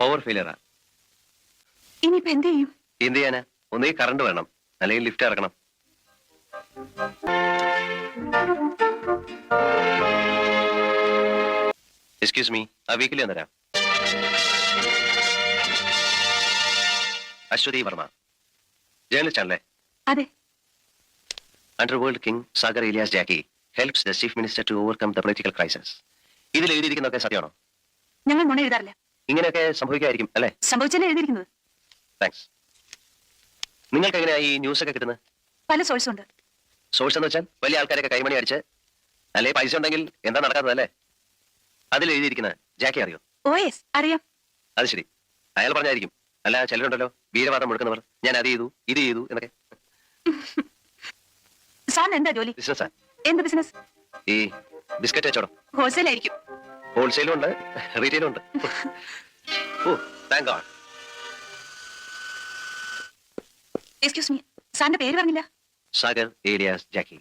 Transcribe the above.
Power ഫെയിലിയറാ ഇനിയിപ്പോ എന്ത് ചെയ്യും? എന്ത് ചെയ്യാനാ? കറണ്ട് വേണം. അല്ലെങ്കിൽ ലിഫ്റ്റ് ഇറക്കണം. എക്സ്ക്യൂസ് മീ ആ വീക്കിലി തരാം. അശ്വതി വർമ്മ. ജേർണലിസ്റ്റ് ആണല്ലേ? അതെ. Underworld king Sagar alias Jacky helps the chief minister to overcome the political crisis ഇതിൽ എഴുതിയിരിക്കുന്നതൊക്കെ സത്യമാണോ? ഞങ്ങൾ നുണ എഴുതാറില്ല. ഇങ്ങനെയൊക്കെ സംഭവിക്കായിരിക്കും അല്ലേ? സംഭവിച്ചല്ലേ എഴുതിയിരിക്കുന്നത്? താങ്ക്സ് നിങ്ങൾക്ക് എങ്ങനെയാ ഈ ന്യൂസ് ഒക്കെ കിട്ടുന്നത്? പല സോഴ്സ് ഉണ്ട്. സോഴ്സ് എന്ന് വെച്ചാൽ വലിയ ആൾക്കാരൊക്കെ കൈമണി അടിച്ച് അല്ലെ പൈസ ഉണ്ടെങ്കിൽ എന്താ നടക്കാത്തതല്ലേ? അതിൽ എഴുതിയിരിക്കുന്നത് ജാക്കി അറിയോ? ഓ യെസ് അറിയാം. അത് ശരി. അയാൾ പറഞ്ഞായിരിക്കും അല്ല ചിലരുണ്ടല്ലോ വീരവാദം മുഴക്കുന്നവർ. ഞാൻ അത് ചെയ്തു ഇത് ചെയ്തു എന്നൊക്കെ. സാറിന് എന്താ ജോലി? ബിസിനസ്സാ എന്ത് ബിസിനസ് ഈ ബിസ്ക്കറ്റ് വെച്ചോടും ഹോൾസെയിൽ ആയിരിക്കും. ഹോൾസെയിലും ഉണ്ട് റീറ്റെയിലും ഉണ്ട് oh thank God excuse me സാറിന്റെ പേര് പറഞ്ഞില്ല? Sagar alias Jacky.